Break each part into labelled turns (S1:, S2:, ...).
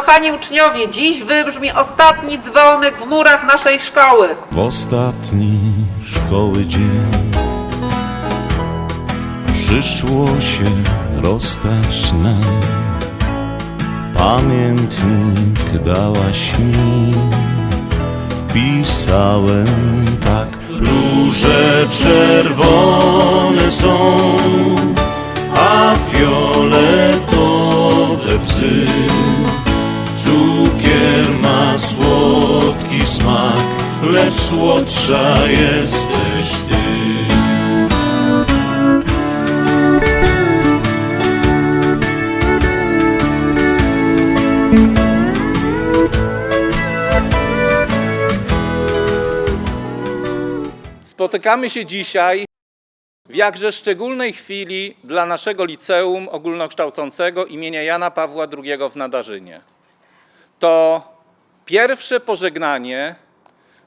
S1: Kochani uczniowie, dziś wybrzmi ostatni dzwonek w murach naszej szkoły.
S2: W ostatni szkoły dzień Przyszło się rozstać nam. Pamiętnik dałaś mi Wpisałem tak Róże czerwone lecz słodsza jesteś ty.
S3: Spotykamy się dzisiaj w jakże szczególnej chwili dla naszego liceum ogólnokształcącego imienia Jana Pawła II w Nadarzynie. To pierwsze pożegnanie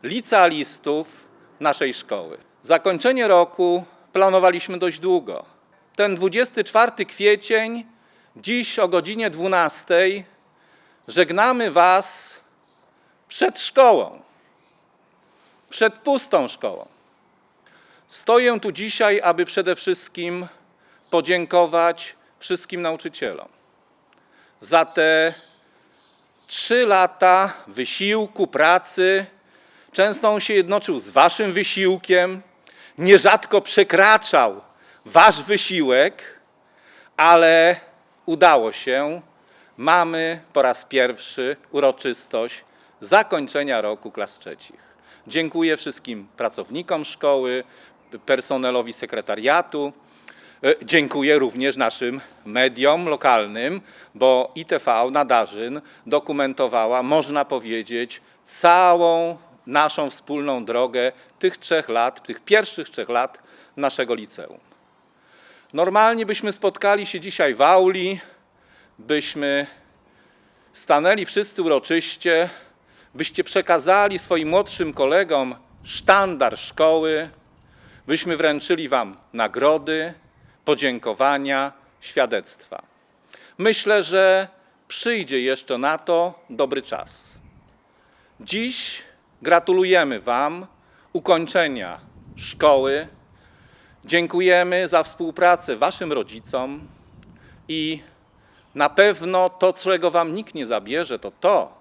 S3: licealistów naszej szkoły. Zakończenie roku planowaliśmy dość długo. Ten 24 kwiecień, dziś o godzinie 12, żegnamy Was przed szkołą, przed pustą szkołą. Stoję tu dzisiaj, aby przede wszystkim podziękować wszystkim nauczycielom za te trzy lata wysiłku, pracy. Często on się jednoczył z Waszym wysiłkiem, nierzadko przekraczał Wasz wysiłek, ale udało się. Mamy po raz pierwszy uroczystość zakończenia roku klas trzecich. Dziękuję wszystkim pracownikom szkoły, personelowi sekretariatu. E, Dziękuję również naszym mediom lokalnym, bo ITV Nadarzyn dokumentowała, można powiedzieć, całą naszą wspólną drogę tych trzech lat, tych pierwszych trzech lat naszego liceum. Normalnie byśmy spotkali się dzisiaj w auli, byśmy stanęli wszyscy uroczyście, byście przekazali swoim młodszym kolegom sztandar szkoły, byśmy wręczyli Wam nagrody, podziękowania, świadectwa. Myślę, że przyjdzie jeszcze na to dobry czas. Dziś gratulujemy Wam ukończenia szkoły. Dziękujemy za współpracę Waszym rodzicom i na pewno to, czego Wam nikt nie zabierze, to to,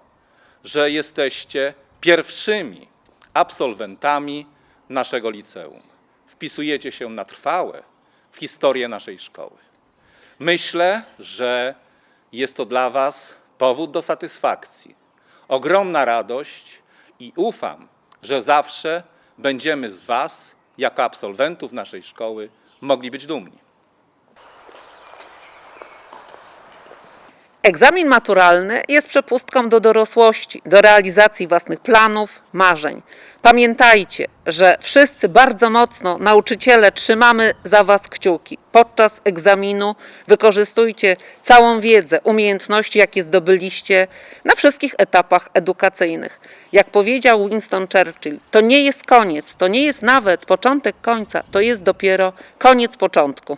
S3: że jesteście pierwszymi absolwentami naszego liceum. Wpisujecie się na trwałe w historię naszej szkoły. Myślę, że jest to dla Was powód do satysfakcji, ogromna radość i ufam, że zawsze będziemy z Was, jako absolwentów naszej szkoły, mogli być dumni.
S1: Egzamin maturalny jest przepustką do dorosłości, do realizacji własnych planów, marzeń. Pamiętajcie, że wszyscy bardzo mocno, nauczyciele, trzymamy za Was kciuki. Podczas egzaminu wykorzystujcie całą wiedzę, umiejętności, jakie zdobyliście na wszystkich etapach edukacyjnych. Jak powiedział Winston Churchill, to nie jest koniec, to nie jest nawet początek końca, to jest dopiero koniec początku.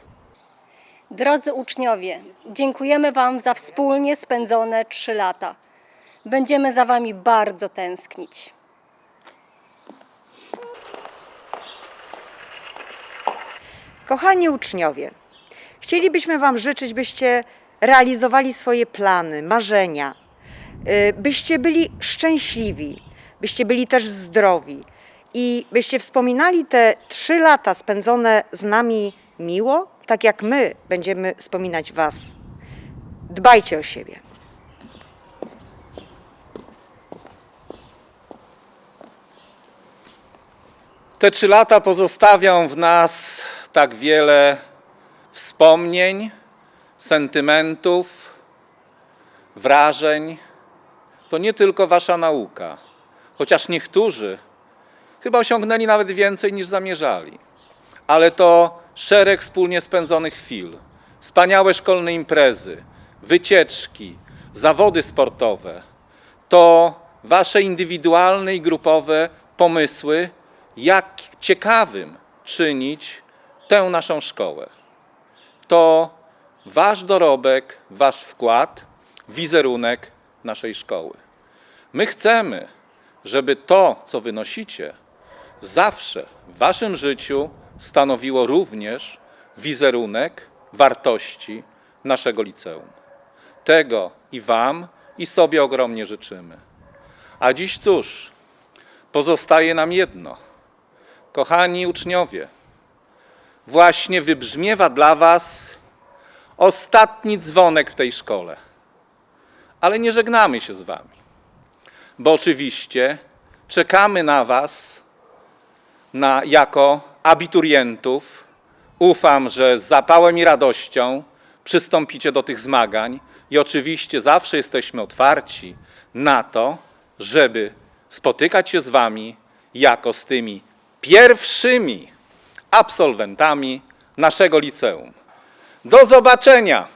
S4: Drodzy uczniowie, dziękujemy Wam za wspólnie spędzone trzy lata. Będziemy za Wami bardzo tęsknić.
S5: Kochani uczniowie, chcielibyśmy Wam życzyć, byście realizowali swoje plany, marzenia, y, byście byli szczęśliwi, byście byli też zdrowi i byście wspominali te trzy lata spędzone z nami miło, tak jak my będziemy wspominać Was. Dbajcie o siebie.
S3: Te trzy lata pozostawią w nas tak wiele wspomnień, sentymentów, wrażeń. To nie tylko wasza nauka, chociaż niektórzy chyba osiągnęli nawet więcej niż zamierzali. Ale to szereg wspólnie spędzonych chwil, wspaniałe szkolne imprezy, wycieczki, zawody sportowe. To wasze indywidualne i grupowe pomysły, jak ciekawym czynić tę naszą szkołę. To wasz dorobek, wasz wkład, wizerunek naszej szkoły. My chcemy, żeby to, co wynosicie, zawsze w waszym życiu stanowiło również wizerunek wartości naszego liceum. Tego i wam, i sobie ogromnie życzymy. A dziś cóż, pozostaje nam jedno. Kochani uczniowie, właśnie wybrzmiewa dla was ostatni dzwonek w tej szkole. Ale nie żegnamy się z wami, bo oczywiście czekamy na was na, jako abiturientów. Ufam, że z zapałem i radością przystąpicie do tych zmagań i oczywiście zawsze jesteśmy otwarci na to, żeby spotykać się z wami jako z tymi pierwszymi absolwentami naszego liceum. Do zobaczenia!